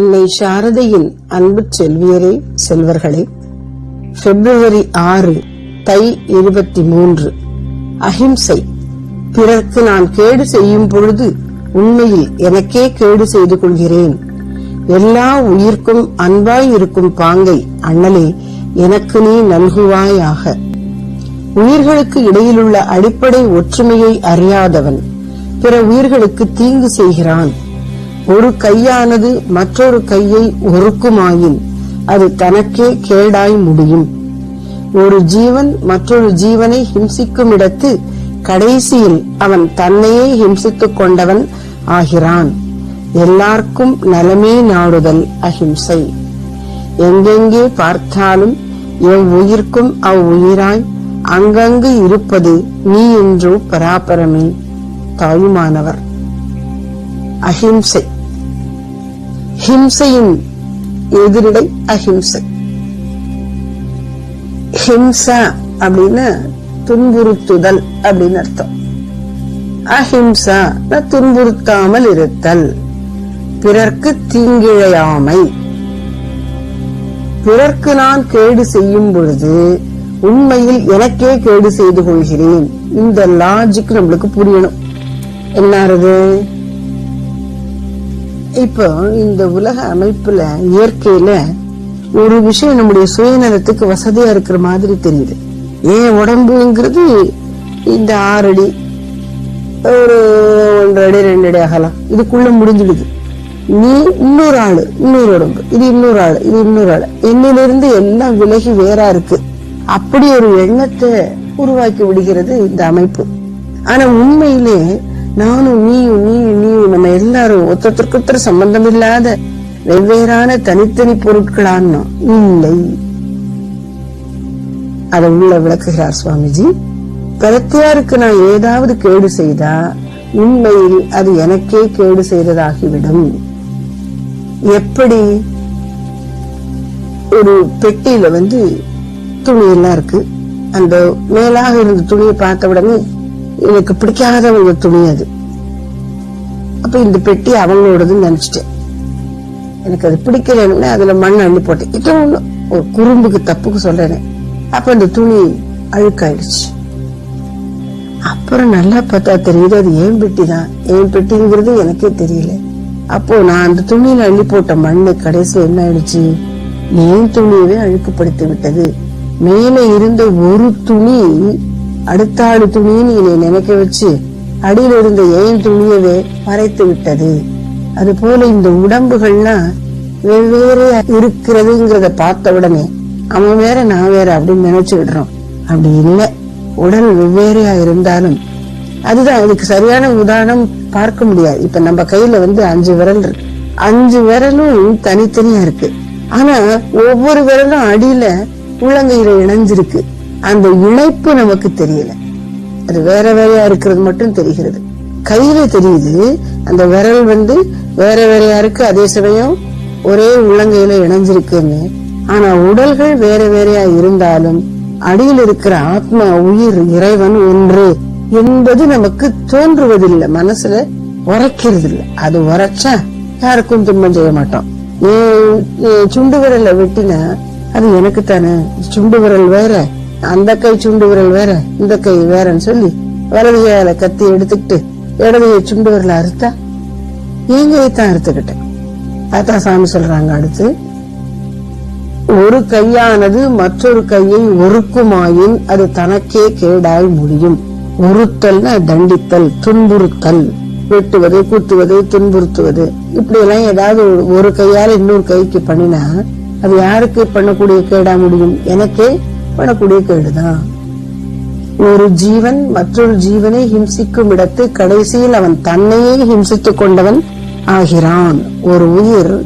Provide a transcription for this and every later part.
சாரதையின் அன்பு செல்வியரே செல்வர்களே பிப்ரவரி ஆறு தை இருபத்தி மூன்று அஹிம்சை. பிறர்க்கு நான் கேடு செய்யும் பொழுது உண்மையில் எனக்கே கேடு செய்து கொள்கிறேன். எல்லா உயிர்க்கும் அன்பாய் இருக்கும் பாங்கை அண்ணலே எனக்கு நீ நல்குவாயாக. உயிர்களுக்கு இடையிலுள்ள அடிப்படை ஒற்றுமையை அறியாதவன் பிற உயிர்களுக்கு தீங்கு செய்கிறான். ஒரு கையானது மற்றொரு கையை ஒருக்குமாயின் அது தனக்கே கேடாய் முடியும். ஒரு ஜீவன் மற்றொரு ஜீவனை ஹிம்சிக்கும் இடத்து கடைசியில் அவன் தன்னையே ஹிம்சித்துக் கொண்டவன் ஆகிறான். எல்லார்க்கும் நலமே நாடுதல் அஹிம்சை. எங்கெங்கே பார்த்தாலும் எவ்வுயிர்க்கும் அவ்வுயிராய் அங்கங்கு இருப்பது நீ என்றோ பராபரமே. தாயுமானவர். அஹிம்சை. ஹிம்சையின் எதிரிடை அஹிம்சை. ஹிம்சா அப்படின்னு துன்புறுத்துதல் அப்படின்னு அர்த்தம். அஹிம்சா துன்புறுத்தாமல் இருத்தல். பிறர்க்கு தீங்கிழையாமை. பிறர்க்கு நான் கேடு செய்யும் பொழுது உண்மையில் எனக்கே கேடு செய்து கொள்கிறேன். இந்த லாஜிக் நம்மளுக்கு புரியணும். என்னது இப்போ இந்த உலக அமைப்புல இயற்கையில ஒரு விஷயம் நம்முடைய சுயநலத்துக்கு வசதியா இருக்கிற மாதிரி தெரியுது. ஏன் உடம்புங்கிறது இந்த ஆறு அடி ஒரு ஒன்றரை அடி ரெண்டு அடி ஆகலாம் இதுக்குள்ள முடிஞ்சிடுது. நீ இன்னொரு ஆளு இன்னொரு உடம்பு. இது இன்னொரு ஆளு இது இன்னொரு ஆளு. என்னிலிருந்து எல்லாம் விலகி வேறா இருக்கு. அப்படி ஒரு எண்ணத்தை உருவாக்கி விடுகிறது இந்த அமைப்பு. ஆனா உண்மையிலே நானும் நீயும் நீயும் நீயும் நம்ம எல்லாரும் ஒருத்தருக்கு ஒருத்தர் சம்பந்தம் இல்லாத வெவ்வேறான தனித்தனி பொருட்களான இல்லை. அதை உள்ள விளக்குகிறார் சுவாமிஜி. பிரத்தியாருக்கு நான் ஏதாவது கேடு செய்தா உண்மையில் அது எனக்கே கேடு செய்ததாகிவிடும். எப்படி? ஒரு பெட்டியில வந்து துணி எல்லாம் இருக்கு. அந்த மேலாக இருந்த துணியை பார்த்த உடனே எனக்கு பிடிக்காதவங்க துணி அது அப்ப இந்த பெட்டி அவங்களோடதுன்னு நினைச்சிட்டேன். எனக்கு அது பிடிக்கலன்னு அதுல மண் அள்ளி போட்டேன். இது ஒண்ணு ஒரு குறும்புக்கு தப்புக்கு சொல்றேன். அப்ப அந்த துணி அழுக்காயிடுச்சு. அப்புறம் நல்லா பார்த்தா தெரியுது அது ஏன் பெட்டி தான்? ஏன் பெட்டிங்கிறது எனக்கே தெரியல. அப்போ நான் அந்த துணியில அள்ளி போட்ட மண்ணு கடைசியில் என்ன ஆயிடுச்சு? ஏன் துணியவே அழுக்குப்படுத்தி விட்டது. மேலே இருந்த ஒரு துணி அடுத்த ஆடு துணின்னு என்னை நினைக்க வச்சு அடியில் இருந்த ஏன் துணியவே மறைத்து விட்டது. அது போல இந்த உடம்புகள்லாம் வெவ்வேறு இருக்கிறதுங்கிறத பார்த்த உடனே அவன் வேற நான் வேற அப்படின்னு நினைச்சு விடுறோம். அப்படி இல்லை. உடல் வெவ்வேறையா இருந்தாலும் அதுதான் இதுக்கு சரியான உதாரணம் பார்க்க முடியாது. இப்ப நம்ம கையில வந்து அஞ்சு விரல் இருக்கு. அஞ்சு விரலும் தனித்தனியா இருக்கு. ஆனா ஒவ்வொரு விரலும் அடியில உள்ளங்கையில இணைஞ்சிருக்கு. அந்த இழைப்பு நமக்கு தெரியல. அது வேற வேறையா இருக்கிறது மட்டும் தெரிகிறது. கையில தெரியுது அந்த விரல் வந்து வேற வேறையா இருக்கு அதே சமயம் ஒரே உள்ளங்கையில இணைஞ்சிருக்குன்னு. ஆனா உடல்கள் வேற வேறையா இருந்தாலும் அடியில் இருக்கிற ஆத்மா உயிர் இறைவன் ஒன்று என்பது நமக்கு தோன்றுவதில்லை. மனசுல உரைக்கிறது இல்லை அது உரைச்சா யாருக்கும் துன்பம் செய்ய மாட்டோம். சுண்டு விரல வெட்டினா அது எனக்கு தானே? சுண்டு விரல் வேற. அந்த கை சுண்டு விரல் வேற இந்த கை வேறன்னு சொல்லி வலது கையால கத்தி எடுத்துக்கிட்டு இடது கை சுண்டு விரல அறுத்தா என் கையை தான் அறுத்துக்கிட்டேன். அதான் சாமி சொல்றாங்க அடுத்து ஒரு கையானது மற்றொரு கையை ஒருக்குமாயின் அது தனக்கே கேடாய் முடியும். ஒருத்தல்னா தண்டித்தல் துன்புறுத்தல் வெட்டுவது குத்துவது துன்புறுத்துவது. இப்படி எல்லாம் ஏதாவது ஒரு கையால இன்னொரு கைக்கு பண்ணினா அது யாருக்கு பண்ணக்கூடிய கேடா முடியும்? எனக்கே பண்ணக்கூடிய கேடுதான். ஒரு ஜீவன் மற்றொரு ஜீவனை ஹிம்சிக்கும் இடத்து கடைசியில் அவன் தன்னையே ஹிம்சித்துக் கொண்டவன் ஆகிறான். ஒரு உயிர்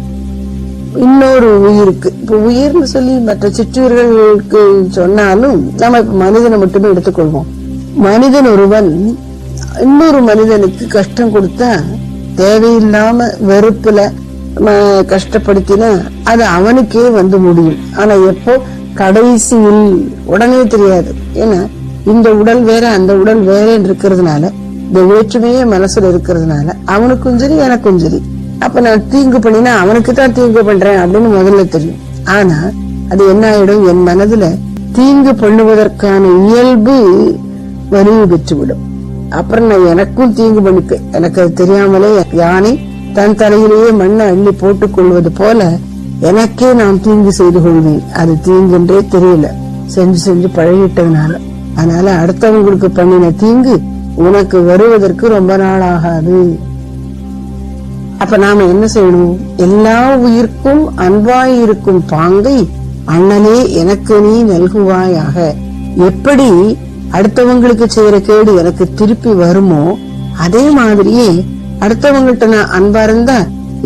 இன்னொரு உயிருக்கு. இப்போ உயிர்னு சொல்லி மற்ற சிற்றூர்களுக்கு சொன்னாலும் நம்ம இப்ப மனிதனை மட்டுமே எடுத்துக்கொள்வோம். மனிதன் ஒருவன் இன்னொரு மனிதனுக்கு கஷ்டம் கொடுத்தா தேவையில்லாம வெறுப்புல ம- கஷ்டப்படுத்தினா அது அவனுக்கே வந்து முடியும். ஆனா எப்போ கடைசியில் உடனே தெரியாது. ஏன்னா இந்த உடல் வேற அந்த உடல் வேறேன்னு இருக்கிறதுனால இந்த வேற்றுமையே மனசுல இருக்கிறதுனால அவனுக்கும் சரி எனக்கும் சரி. அப்ப நான் தீங்கு பண்ணினா அவனுக்கு தான் தீங்கு பண்றேன் அப்படின்னு முதல்ல தெரியும். ஆனா அது என்ன ஆயிடும்? என் மனதுல தீங்கு பண்ணுவதற்கான இயல்பு வலிவு பெற்றுவிடும். அப்புறம் நான் எனக்கும் தீங்கு பண்ணிப்பேன். எனக்கு அது தெரியாமலே யானை தன் தலையிலேயே மண்ணை அள்ளி போட்டுக் கொள்வது போல எனக்கே நான் தீங்கு செய்து கொள்வேன். அது தீங்குன்றே தெரியல. செஞ்சு செஞ்சு பழகிட்டதுனால. அதனால அடுத்தவங்களுக்கு பண்ணின தீங்கு உனக்கு வருவதற்கு ரொம்ப நாள் ஆகாது அப்ப நாம என்ன செய்யணும்? எல்லா உயிர்க்கும் அன்பாய் இருக்கும் பாங்கை அண்ணனே எனக்கு நீ நல்குவாயாக. எப்படி அடுத்தவங்களுக்கு செய்யற கேடு எனக்கு திருப்பி வருமோ? அதே மாதிரியே அடுத்தவங்கள்ட்ட நான் அன்பா இருந்தா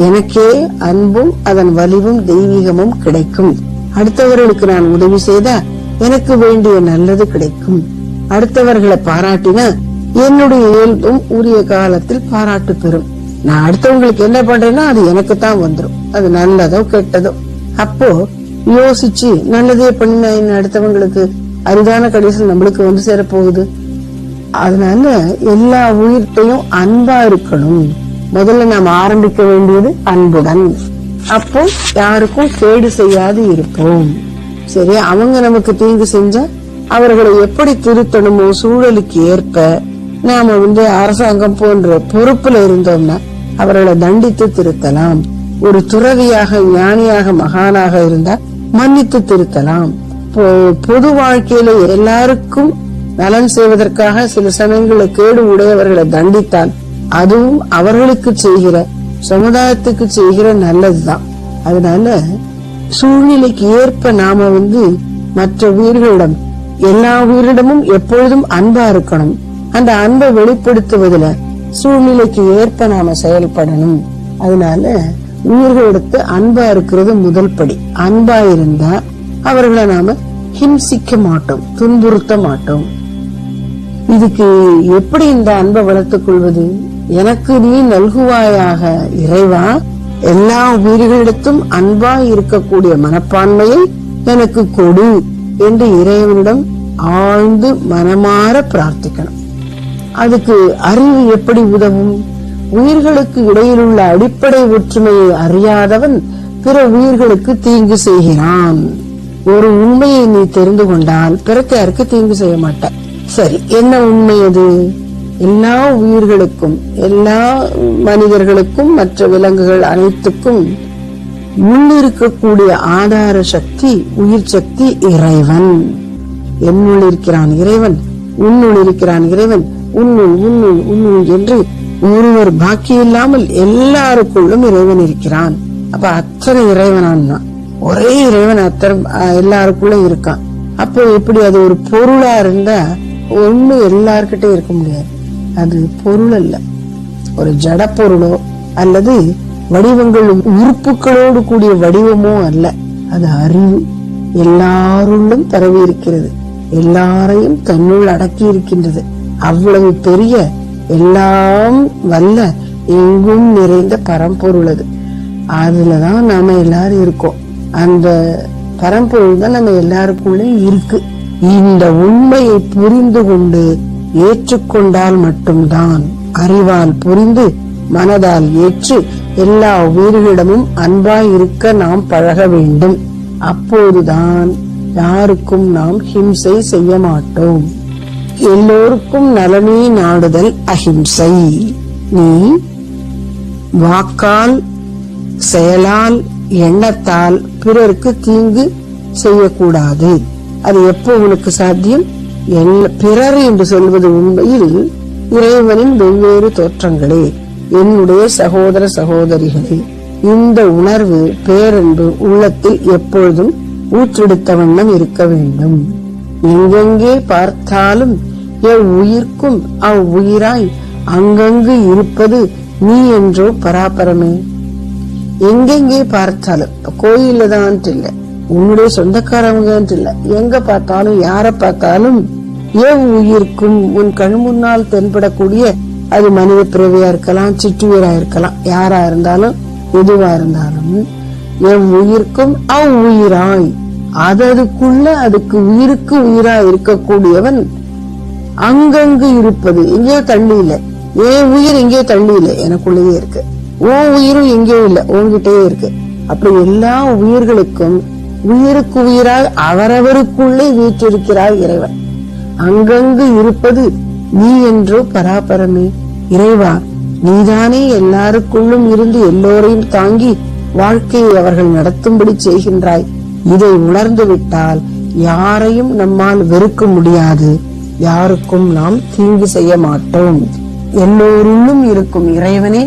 எனக்கே அன்பும் அதன் வலிவும் தெய்வீகமும் கிடைக்கும். அடுத்தவர்களுக்கு நான் உதவி செய்தா எனக்கு வேண்டிய நல்லது கிடைக்கும். அடுத்தவர்களை பாராட்டினா என்னுடைய இயல்பும் உரிய காலத்தில் பாராட்டு பெறும். நான் அடுத்தவங்களுக்கு என்ன பண்றேன்னா அது எனக்கு தான் வந்துரும். அது நல்லதோ கெட்டதோ. அப்போ யோசிச்சு நல்லதே பண்ணினா என்ன அடுத்தவங்களுக்கு அரிதான கடைசியில் நம்மளுக்கு வந்து சேர போகுது அதனால எல்லா உயிர்த்தையும் அன்பா இருக்கணும். முதல்ல நாம் ஆரம்பிக்க வேண்டியது அன்புடன். அப்போ யாருக்கும் கேடு செய்யாது இருப்போம். சரி அவங்க நமக்கு தீங்கு செஞ்சா அவர்களை எப்படி திருத்தணுமோ சூழலுக்கு ஏற்ப நாம வந்து அரசாங்கம் போன்ற பொறுப்புல இருந்தோம்னா அவர்களை தண்டித்து திருத்தலாம். ஒரு துறவியாக ஞானியாக மகானாக இருந்தா மன்னித்து திருத்தலாம். பொது வாழ்க்கையில எல்லாருக்கும் நலன் செய்வதற்காக சில சமயங்களில் கேடு உடையவர்களை தண்டித்தால் அதுவும் அவர்களுக்கு செய்கிற சமுதாயத்துக்கு செய்கிற நல்லதுதான். அதனால சூழ்நிலைக்கு ஏற்ப நாம வந்து மற்ற உயிர்களிடம் எல்லா உயிரிடமும் எப்பொழுதும் அன்பா இருக்கணும். அந்த அன்பை வெளிப்படுத்துவதுல சூழ்நிலைக்கு ஏற்ப நாம செயல்படணும். அதனால உயிர்களிடத்து அன்பா இருக்கிறது முதல் படி. அன்பா இருந்தா அவர்களை நாம ஹிம்சிக்க மாட்டோம் துன்புறுத்த மாட்டோம். இதுக்கு எப்படி இந்த அன்பை வளர்த்துக் கொள்வது? எனக்கு நீ நல்குவாயாக இறைவா. எல்லா உயிர்களிடத்தும் அன்பாய் இருக்கக்கூடிய மனப்பான்மையை எனக்கு கொடு என்று இறைவனிடம் ஆழ்ந்து மனமாற பிரார்த்திக்கணும். அதுக்கு அறிவு எப்படி உதவும்? உயிர்களுக்கு இடையிலுள்ள அடிப்படை ஒற்றுமையை அறியாதவன் பிற உயிர்களுக்கு தீங்கு செய்கிறான். ஒரு உண்மையை நீ தெரிந்து கொண்டால் பிறத்தாருக்கு தீங்கு செய்ய மாட்டாய்? சரி என்ன உண்மை அது? எல்லா உயிர்களுக்கும் எல்லா மனிதர்களுக்கும் மற்ற விலங்குகள் அனைத்துக்கும் உள்ளிருக்கக்கூடிய ஆதார சக்தி உயிர் சக்தி இறைவன். என்னுள் இருக்கிறான் இறைவன் உன்னுள் இருக்கிறான் இறைவன் உன்னுள் உன்னுள் உன்னுள் என்று ஒருவர் பாக்கி இல்லாமல் எல்லாருக்குள்ளும் இறைவன் இருக்கிறான். அப்ப அத்தனை இறைவனான் ஒரே இறைவன் அத்தனை அஹ், இருக்கான். அப்போ எப்படி அது ஒரு பொருளா இருந்தா ஒண்ணு எல்லார்கிட்டயும் இருக்க முடியாது. அது பொருள் அல்ல. ஒரு ஜட பொருளோ அல்லது வடிவங்கள் உறுப்புகளோடு கூடிய வடிவமோ அல்ல. அது அறிவு. எல்லாருள்ளும் பரவி இருக்கிறது. எல்லாரையும் தன்னுள் அடக்கி இருக்கின்றது. அவ்வளவு பெரிய எல்லாம் வல்ல எங்கும் நிறைந்த பரம்பொருள் அது. அதுலதான் நாம எல்லாரும் இருக்கோம். அந்த பரம்பொருள் தான் நம்ம எல்லாருக்குள்ளே இருக்கு. இந்த உண்மையை புரிந்து கொண்டு ஏற்றுக்கொண்டால் மட்டும்தான் அறிவால் புரிந்து மனதால் ஏற்று எல்லா உயிர்களிடமும் அன்பாய் இருக்க நாம் பழக வேண்டும். அப்போதுதான் யாருக்கும் நாம் ஹிம்சை செய்ய மாட்டோம். எல்லோருக்கும் நலனே நாடுதல் அஹிம்சை. நீ வாக்கால் செயலால் எண்ணத்தால் பிறருக்கு தீங்கு செய்யக்கூடாது. அது எப்போ உனக்கு சாத்தியம்? பிறர் என்று சொல்வது உண்மையில் இறைவனின் வெவ்வேறு தோற்றங்களே. என்னுடைய சகோதர சகோதரிகளே இந்த உணர்வு பேரன்பு உள்ளத்தில் எப்பொழுதும் ஊற்றெடுத்த வண்ணம் இருக்க வேண்டும். எங்கெங்கே பார்த்தாலும் எவ்வுயிர்க்கும் அவ்வுயிராய் அங்கங்கு இருப்பது நீ என்றோ பராபரமே. எங்கெங்கே பார்த்தாலும் கோயில்ல தான் இல்லை உன்னுடைய சொந்தக்காரவங்க இல்ல. எங்க பார்த்தாலும் யார பார்த்தாலும் ஏன் உயிருக்கும் உன் கண் முன்னால் தென்படக்கூடிய அது மனித பிறவியா இருக்கலாம் சிற்றுயிரா இருக்கலாம். யாரா இருந்தாலும் எதுவா இருந்தாலும் என் உயிருக்கும் அவ் உயிராய். அததுக்குள்ள அதுக்கு உயிருக்கு உயிரா இருக்கக்கூடியவன் அங்கங்கு இருப்பது. எங்கேயோ தள்ளி இல்ல என் உயிர் எங்கேயோ தள்ளி இல்ல எனக்குள்ளேயே இருக்கு. உன் உயிரும் எங்கேயோ இல்ல. உன்கிட்டயே இருக்கு. அப்படி எல்லா உயிர்களுக்கும் உயிருக்கு உயிராய் அவரவருக்குள்ளே வீற்றிருக்கிறாய் இறைவன். அங்கங்கு இருப்பது நீ என்றோ பராபரமே. இறைவா நீதானே எல்லாருக்குள்ளும் இருந்து எல்லோரையும் தாங்கி வாழ்க்கையை அவர்கள் நடத்தும்படி செய்கின்றாய். இதை உணர்ந்து விட்டால் யாரையும் நம்மால் வெறுக்க முடியாது. யாருக்கும் நாம் தீங்கு செய்ய மாட்டோம். எல்லோருள்ளும் இருக்கும் இறைவனே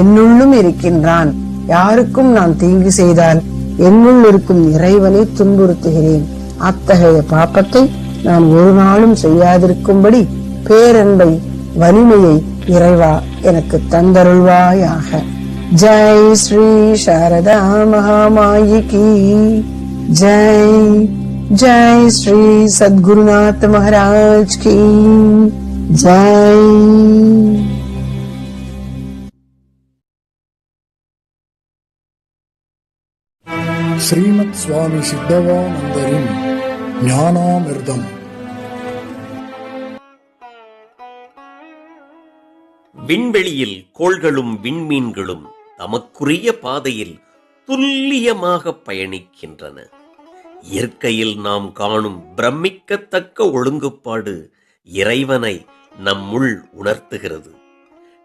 என்னுள்ளும் இருக்கின்றான். யாருக்கும் நான் தீங்கு செய்தால் என்னுள் இருக்கும் இறைவனை துன்புறுத்துகிறேன். அத்தகைய பாப்பத்தை நான் ஒரு நாளும் செய்யாதிருக்கும்படி பேரன்பை வலிமையை இறைவா எனக்கு தந்தருள்வாயாக. ஜெய் ஸ்ரீ சாரதா மகாமாயிகி ஜெய் ஜெய் ஸ்ரீ சத்குருநாத் மகாராஜ் கி ஜெய். ஸ்ரீமத் சுவாமி சித்தவானந்தரின் ஞானாமிர்தம். விண்வெளியில் கோள்களும் விண்மீன்களும் தமக்குரிய பாதையில் துல்லியமாக பயணிக்கின்றன. இயற்கையில் நாம் காணும் பிரமிக்கத்தக்க ஒழுங்குப்பாடு இறைவனை நம்முள் உணர்த்துகிறது.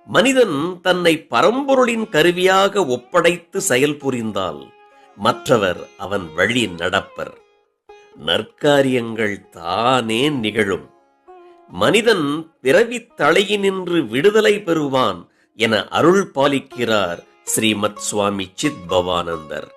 மனிதன் தன்னை பரம்பொருளின் கருவியாக ஒப்படைத்து செயல்புரிந்தால் மற்றவர் அவன் வழி நடப்பர். நற்காரியங்கள் தானே நிகழும். மனிதன் பிறவி தலையினின்று விடுதலை பெறுவான் என அருள் பாலிக்கிறார் ஸ்ரீமத் சுவாமி சித் பவானந்தர்